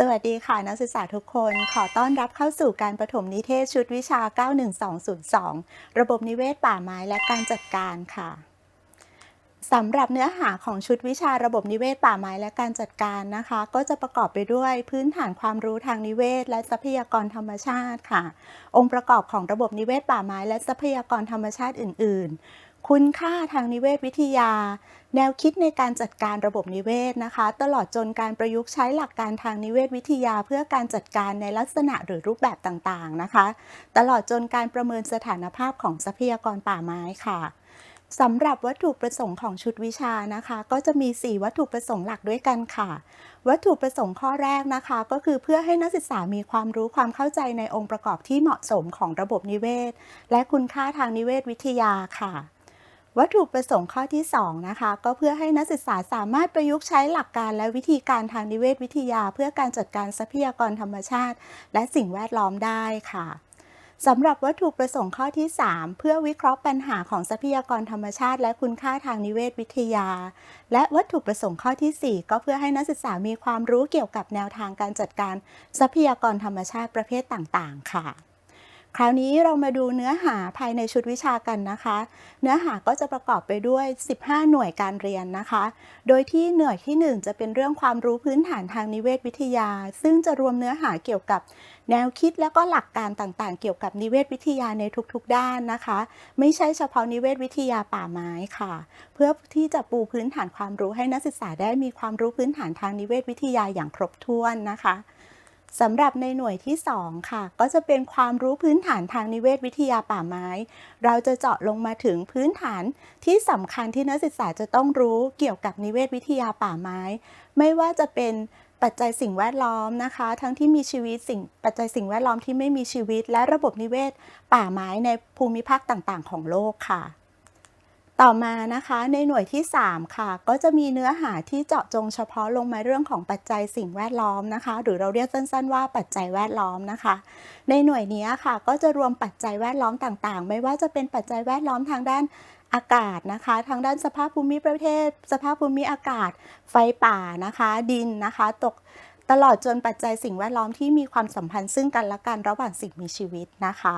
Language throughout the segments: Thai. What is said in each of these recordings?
สวัสดีค่ะนักศึกษาทุกคนขอต้อนรับเข้าสู่การประถมนิเทศชุดวิชา 91202 ระบบนิเวศป่าไม้และการจัดการค่ะสำหรับเนื้อหาของชุดวิชาระบบนิเวศป่าไม้และการจัดการนะคะ ก็จะประกอบไปด้วยพื้นฐานความรู้ทางนิเวศ และทรัพยากรธรรมชาติค่ะ องค์ประกอบของระบบนิเวศป่าไม้และทรัพยากรธรรมชาติอื่น คุณค่าทางนิเวศวิทยา แนวคิดในการจัดการระบบนิเวศนะคะ ตลอดจนการประยุกต์ใช้หลักการทางนิเวศวิทยา เพื่อการจัดการในลักษณะหรือรูปแบบต่างๆนะคะ ตลอดจนการประเมินสถานภาพของทรัพยากรป่าไม้ค่ะสำหรับวัตถุประสงค์ของชุดวิชานะคะ ก็จะมี 4 วัตถุประสงค์หลักด้วยกันค่ะ วัตถุประสงค์ข้อแรกนะคะ ก็คือเพื่อให้นักศึกษามีความรู้ความเข้าใจในองค์ประกอบที่เหมาะสมของระบบนิเวศ และคุณค่าทางนิเวศวิทยาค่ะ วัตถุประสงค์ข้อที่ 2 นะคะ ก็เพื่อให้นักศึกษาสามารถประยุกต์ใช้หลักการและวิธีการทางนิเวศวิทยา เพื่อการจัดการทรัพยากรธรรมชาติ และสิ่งแวดล้อมได้ค่ะสำหรับวัตถุประสงค์ข้อที่ 3 เพื่อวิเคราะห์ปัญหาของทรัพยากรธรรมชาติ และคุณค่าทางนิเวศวิทยา และวัตถุประสงค์ข้อที่ 4 ก็เพื่อให้นักศึกษามีความรู้เกี่ยวกับแนวทางการจัดการทรัพยากรธรรมชาติประเภทต่าง ๆ ค่ะ คราวนี้เรามาดูเนื้อหาภายในชุดวิชากันนะคะ เนื้อหาก็จะประกอบไปด้วย 15 หน่วยการเรียนนะคะ โดยที่หน่วยที่ 1 จะเป็นเรื่องความรู้พื้นฐานทางนิเวศวิทยา ซึ่งจะรวมเนื้อหาเกี่ยวกับแนวคิดและก็หลักการต่างๆ เกี่ยวกับนิเวศวิทยาในทุกๆ ด้านนะคะ ไม่ใช่เฉพาะนิเวศวิทยาป่าไม้ค่ะ เพื่อที่จะปูพื้นฐานความรู้ให้นักศึกษาได้มีความรู้พื้นฐานทางนิเวศวิทยาอย่างครบถ้วนนะคะ สำหรับในหน่วยที่ 2 ค่ะ ก็จะเป็นความรู้พื้นฐานทางนิเวศวิทยาป่าไม้ เราจะเจาะลงมาถึงพื้นฐานที่สำคัญที่นักศึกษาจะต้องรู้เกี่ยวกับนิเวศวิทยาป่าไม้ ไม่ว่าจะเป็นปัจจัยสิ่งแวดล้อมนะคะ ทั้งที่มีชีวิตสิ่งปัจจัยสิ่งแวดล้อมที่ไม่มีชีวิต และระบบนิเวศป่าไม้ในภูมิภาคต่างๆ ของโลกค่ะ ต่อมานะคะในหน่วยที่ 3 ค่ะ ก็จะมีเนื้อหาที่เจาะจงเฉพาะลงมาเรื่องของปัจจัยสิ่งแวดล้อมนะคะ หรือเราเรียกสั้นๆว่าปัจจัยแวดล้อมนะคะ ในหน่วยนี้ค่ะ ก็จะรวมปัจจัยแวดล้อมต่างๆ ไม่ว่าจะเป็นปัจจัยแวดล้อมทางด้านอากาศนะคะ ทางด้านสภาพภูมิประเทศ สภาพภูมิอากาศ ไฟป่านะคะ ดินนะคะ ตกตลอดจนปัจจัยสิ่งแวดล้อมที่มีความสัมพันธ์ซึ่งกันและกันระหว่างสิ่งมีชีวิตนะคะ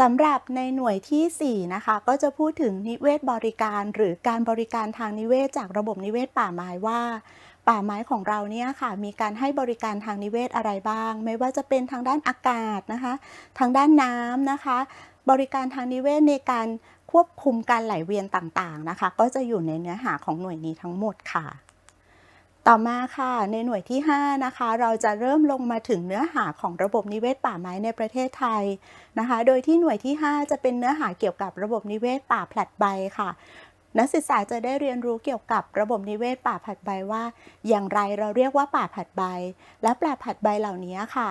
สำหรับในหน่วยที่ 4 นะคะ ก็จะพูดถึงนิเวศบริการ หรือการบริการทางนิเวศจากระบบนิเวศป่าไม้ว่า ป่าไม้ของเราเนี่ยค่ะ มีการให้บริการทางนิเวศอะไรบ้าง ไม่ว่าจะเป็นทางด้านอากาศนะคะ ทางด้านน้ำนะคะ บริการทางนิเวศในการควบคุมการไหลเวียนต่างๆนะคะ ก็จะอยู่ในเนื้อหาของหน่วยนี้ทั้งหมดค่ะ ต่อมาค่ะในหน่วยที่ 5 นะคะ เราจะเริ่มลงมาถึงเนื้อหาของระบบนิเวศป่าไม้ในประเทศไทยนะคะ โดยที่หน่วยที่ 5 จะเป็นเนื้อหาเกี่ยวกับระบบนิเวศป่าแผลดใบค่ะ นักศึกษาจะได้เรียนรู้เกี่ยวกับระบบนิเวศป่าผัดใบว่า อย่างไรเราเรียกว่าป่าผัดใบ และป่าผัดใบเหล่านี้ค่ะ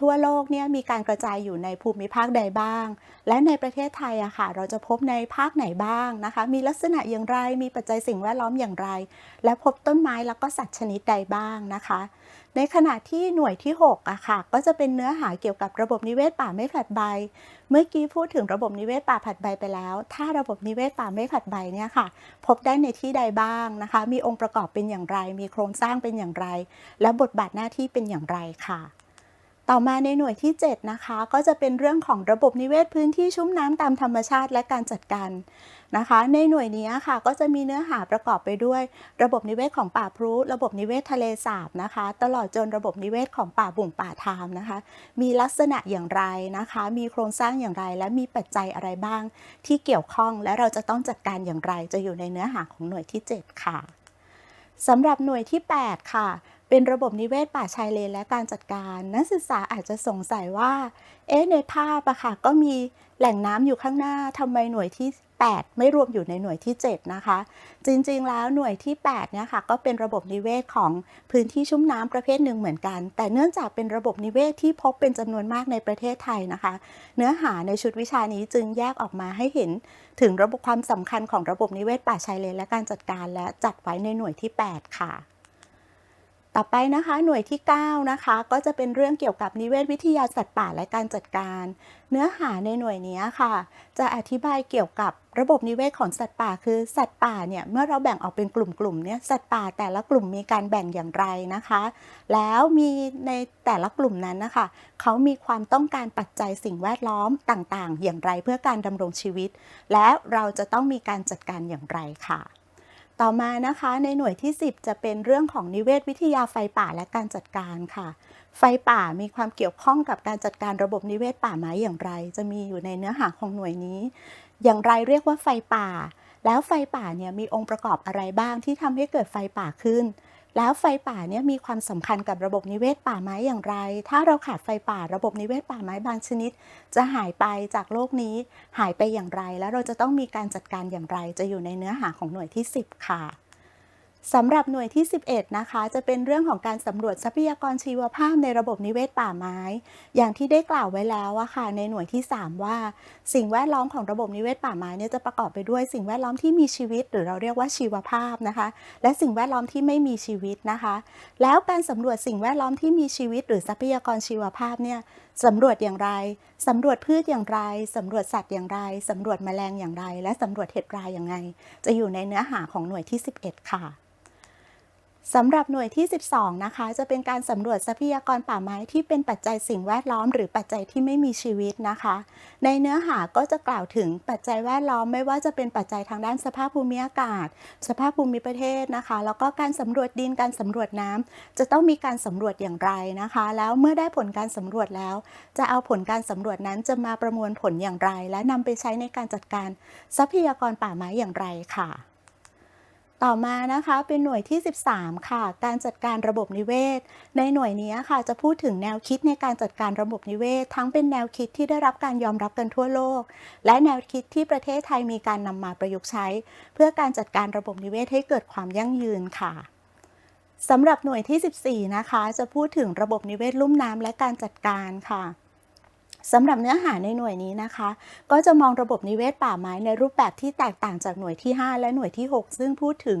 ทั่วโลกเนี่ยมีการกระจายอยู่ในภูมิภาคใดบ้าง และในประเทศไทยอะค่ะ เราจะพบในภาคไหนบ้างนะคะ มีลักษณะอย่างไร มีปัจจัยสิ่งแวดล้อมอย่างไร และพบต้นไม้แล้วก็สัตว์ชนิดใดบ้างนะคะ ในขณะที่หน่วยที่6อะค่ะ ก็จะเป็นเนื้อหาเกี่ยวกับระบบนิเวศป่าไม่ผัดใบ เมื่อกี้พูดถึงระบบนิเวศป่าผัดใบไปแล้ว ถ้าระบบนิเวศป่าไม่ผัดใบเนี่ยค่ะ พบได้ในที่ใดบ้างนะคะ มีองค์ประกอบเป็นอย่างไร มีโครงสร้างเป็นอย่างไร และบทบาทหน้าที่เป็นอย่างไรค่ะ ต่อมาในหน่วยที่ 7 นะคะ ก็จะเป็นเรื่องของระบบนิเวศพื้นที่ชุ่มน้ำตามธรรมชาติและการจัดการนะคะ ในหน่วยนี้ค่ะก็จะมีเนื้อหาประกอบไปด้วย ระบบนิเวศของป่าพรุระบบนิเวศทะเลสาบนะคะ ตลอดจนระบบนิเวศของป่าบุ่งป่าทามนะคะ มีลักษณะอย่างไรนะคะ มีโครงสร้างอย่างไร และมีปัจจัยอะไรบ้าง ที่เกี่ยวข้องและเราจะต้องจัดการอย่างไร จะอยู่ในเนื้อหาของหน่วยที่ 7 ค่ะสำหรับหน่วยที่ 8 ค่ะ เป็นระบบนิเวศป่าชายเลนและการจัดการ นักศึกษาอาจจะสงสัยว่า เอ๊ะในภาพอะค่ะก็มีแหล่งน้ำอยู่ข้างหน้าทำไมหน่วยที่ 8 ไม่รวมอยู่ในหน่วยที่ 7 นะคะ จริงๆ แล้วหน่วยที่ 8 เนี่ยค่ะ ก็เป็นระบบนิเวศของพื้นที่ชุ่มน้ำประเภทหนึ่งเหมือนกัน แต่เนื่องจากเป็นระบบนิเวศที่พบเป็นจำนวนมากในประเทศไทยนะคะ เนื้อหาในชุดวิชานี้จึงแยกออกมาให้เห็น ถึงระบบความสำคัญของระบบนิเวศป่าชายเลนและการจัดการและจัดไว้ในหน่วยที่ 8 ค่ะ ต่อไปนะคะหน่วยที่ 9 นะคะ ก็จะเป็นเรื่องเกี่ยวกับนิเวศวิทยาสัตว์ป่าและการจัดการ เนื้อหาในหน่วยนี้ค่ะ จะอธิบายเกี่ยวกับระบบนิเวศของสัตว์ป่า คือสัตว์ป่าเนี่ยเมื่อเราแบ่งออกเป็นกลุ่มๆเนี่ยสัตว์ป่าแต่ละกลุ่มมีการแบ่งอย่างไรนะคะ แล้วมีในแต่ละกลุ่มนั้นนะคะเขามีความต้องการปัจจัยสิ่งแวดล้อมต่างๆ อย่างไรเพื่อการดำรงชีวิต และเราจะต้องมีการจัดการอย่างไรค่ะ ต่อมานะคะในหน่วยที่ 10 จะเป็นเรื่องของนิเวศวิทยาไฟป่าและการจัดการค่ะ ไฟป่ามีความเกี่ยวข้องกับการจัดการระบบนิเวศป่าไม้อย่างไร จะมีอยู่ในเนื้อหาของหน่วยนี้ อย่างไรเรียกว่าไฟป่า แล้วไฟป่าเนี่ยมีองค์ประกอบอะไรบ้างที่ทำให้เกิดไฟป่าขึ้น แล้วไฟป่าเนี่ยมีความสำคัญกับระบบนิเวศป่าไม้อย่างไร ถ้าเราขาดไฟป่าระบบนิเวศป่าไม้บางชนิด จะหายไปจากโลกนี้ หายไปอย่างไร แล้วเราจะต้องมีการจัดการอย่างไร จะอยู่ในเนื้อหาของหน่วยที่ 10 ค่ะ สำหรับหน่วยที่ 11 นะคะ จะเป็นเรื่องของการสำรวจทรัพยากรชีวภาพในระบบนิเวศป่าไม้ อย่างที่ได้กล่าวไว้แล้วอะค่ะ ในหน่วยที่ 3 ว่า สิ่งแวดล้อมของระบบนิเวศป่าไม้เนี่ยจะประกอบไปด้วยสิ่งแวดล้อมที่มีชีวิต หรือเราเรียกว่าชีวภาพนะคะ และสิ่งแวดล้อมที่ไม่มีชีวิตนะคะ แล้วการสำรวจสิ่งแวดล้อมที่มีชีวิต หรือทรัพยากรชีวภาพเนี่ยสำรวจอย่างไร สำรวจพืชอย่างไร สำรวจสัตว์อย่างไร สำรวจแมลงอย่างไร และสำรวจเห็ดรายอย่างไงจะอยู่ในเนื้อหาของหน่วยที่ 11 ค่ะ สำหรับหน่วยที่ 12 นะคะ จะเป็นการสำรวจทรัพยากรป่าไม้ที่เป็นปัจจัยสิ่งแวดล้อม หรือปัจจัยที่ไม่มีชีวิตนะคะ ในเนื้อหาก็จะกล่าวถึงปัจจัยแวดล้อมไม่ว่าจะเป็นปัจจัยทางด้านสภาพภูมิอากาศ สภาพภูมิประเทศนะคะ แล้วก็การสำรวจดินการสำรวจน้ำจะต้องมีการสำรวจอย่างไรนะคะ แล้วเมื่อได้ผลการสำรวจแล้ว จะเอาผลการสำรวจนั้นจะมาประมวลผลอย่างไร และนำไปใช้ในการจัดการทรัพยากรป่าไม้อย่างไรค่ะ ต่อมานะคะเป็นหน่วยที่ 13 ค่ะ การจัดการระบบนิเวศ ในหน่วยนี้ค่ะจะพูดถึงแนวคิดในการจัดการระบบนิเวศ ทั้งเป็นแนวคิดที่ได้รับการยอมรับกันทั่วโลก และแนวคิดที่ประเทศไทยมีการนำมาประยุกต์ใช้ เพื่อการจัดการระบบนิเวศให้เกิดความยั่งยืนค่ะสำหรับหน่วยที่ 14 นะคะ จะพูดถึงระบบนิเวศลุ่มน้ำและการจัดการค่ะ สำหรับเนื้อหาในหน่วยนี้นะคะ ก็จะมองระบบนิเวศป่าไม้ในรูปแบบที่แตกต่างจากหน่วยที่ 5 และหน่วยที่ 6 ซึ่งพูดถึง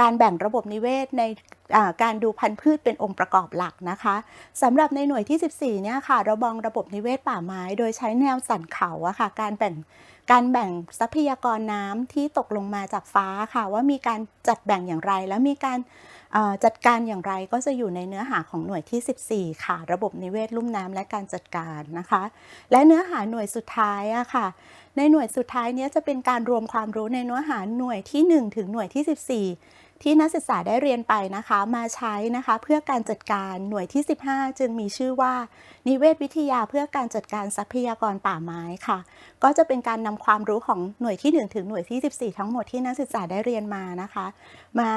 การแบ่งระบบนิเวศในการดูพันธุ์พืชเป็นองค์ประกอบหลักนะคะสำหรับในหน่วยที่ 14 เนี่ยค่ะ เรามองระบบนิเวศป่าไม้ โดยใช้แนวสันเขาอะค่ะ การแบ่งการแบ่งทรัพยากรน้ำที่ตกลงมาจากฟ้าค่ะ ว่ามีการจัดแบ่งอย่างไร แล้วมีการ จัดการอย่างไรก็จะอยู่ในเนื้อหาของหน่วยที่ 14 ค่ะ ระบบนิเวศลุ่มน้ำและการจัดการนะคะ และเนื้อหาหน่วยสุดท้ายอะค่ะ ในหน่วยสุดท้ายนี้จะเป็นการรวมความรู้ในเนื้อหาหน่วยที่ 1 ถึงหน่วยที่ 14ที่นักศึกษาได้เรียนไปนะคะ มาใช้นะคะเพื่อการจัดการหน่วยที่ 15 จึงมีชื่อว่า นิเวศวิทยาเพื่อการจัดการทรัพยากรป่าไม้ค่ะ ก็จะเป็นการนำความรู้ของหน่วยที่ 1 ถึงหน่วยที่ 14 ทั้งหมดที่นักศึกษาได้เรียนมานะคะ มา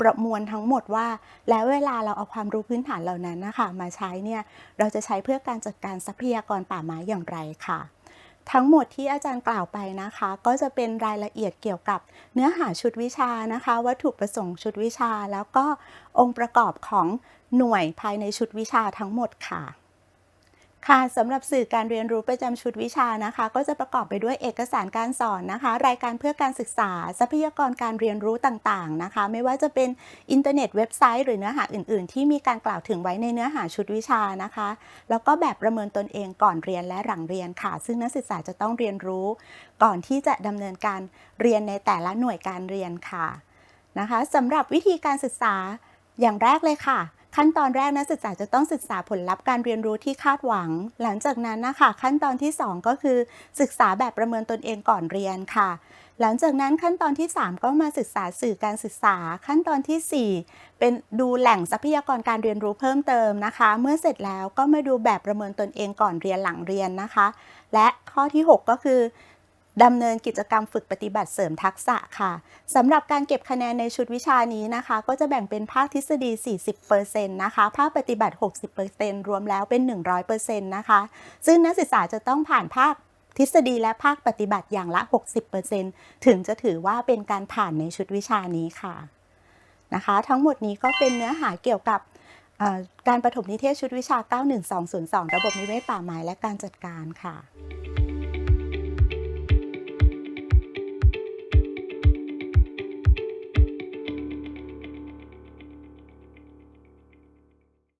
ประมวลทั้งหมดว่า แล้วเวลาเราเอาความรู้พื้นฐานเหล่านั้นนะคะมาใช้เนี่ยเราจะใช้เพื่อการจัดการทรัพยากรป่าไม้อย่างไรค่ะ ทั้งหมดที่อาจารย์กล่าวไปนะคะ ก็จะเป็นรายละเอียดเกี่ยวกับเนื้อหาชุดวิชานะคะ วัตถุประสงค์ชุดวิชา แล้วก็องค์ประกอบของหน่วยภายในชุดวิชาทั้งหมดค่ะ ค่ะสำหรับสื่อการเรียนรู้ประจำชุดวิชานะคะ ก็จะประกอบไปด้วยเอกสารการสอนนะคะ รายการเพื่อการศึกษา ทรัพยากรการเรียนรู้ต่างๆนะคะ ไม่ว่าจะเป็นอินเทอร์เน็ตเว็บไซต์หรือเนื้อหาอื่น ๆ ที่มีการกล่าวถึงไว้ในเนื้อหาชุดวิชานะคะ แล้วก็แบบประเมินตนเองก่อนเรียนและหลังเรียนค่ะ ซึ่งนักศึกษาจะต้องเรียนรู้ ก่อนที่จะดำเนินการเรียนในแต่ละหน่วยการเรียนค่ะนะคะสำหรับวิธีการศึกษาอย่างแรกเลยค่ะ ขั้นตอนแรกนักศึกษาจะต้องศึกษาผลลัพธ์การเรียนรู้ที่คาดหวัง หลังจากนั้นนะคะขั้นตอนที่ 2 ก็คือศึกษาแบบประเมินตนเองก่อนเรียนค่ะ หลังจากนั้นขั้นตอนที่ 3 ก็มาศึกษาสื่อการศึกษา ขั้นตอนที่ 4 เป็นดูแหล่งทรัพยากรการเรียนรู้เพิ่มเติมนะคะ เมื่อเสร็จแล้วก็มาดูแบบประเมินตนเองก่อนเรียนหลังเรียนนะคะ และข้อที่ 6 ก็คือ ดำเนินกิจกรรมฝึกปฏิบัติเสริมทักษะค่ะสำหรับการเก็บคะแนนในชุดวิชานี้นะคะ ก็จะแบ่งเป็นภาคทฤษฎี 40%นะคะ ภาคปฏิบัติ 60%รวมแล้วเป็น 100%นะคะ ซึ่งนักศึกษาจะต้องผ่านภาคทฤษฎีและภาคปฏิบัติอย่างละ 60%ถึงจะถือว่าเป็นการผ่านในชุดวิชานี้ค่ะนะคะ ทั้งหมดนี้ก็เป็นเนื้อหาเกี่ยวกับการประถมนิเทศชุดวิชา 91202 ระบบนิเวศป่าไม้และการจัดการค่ะ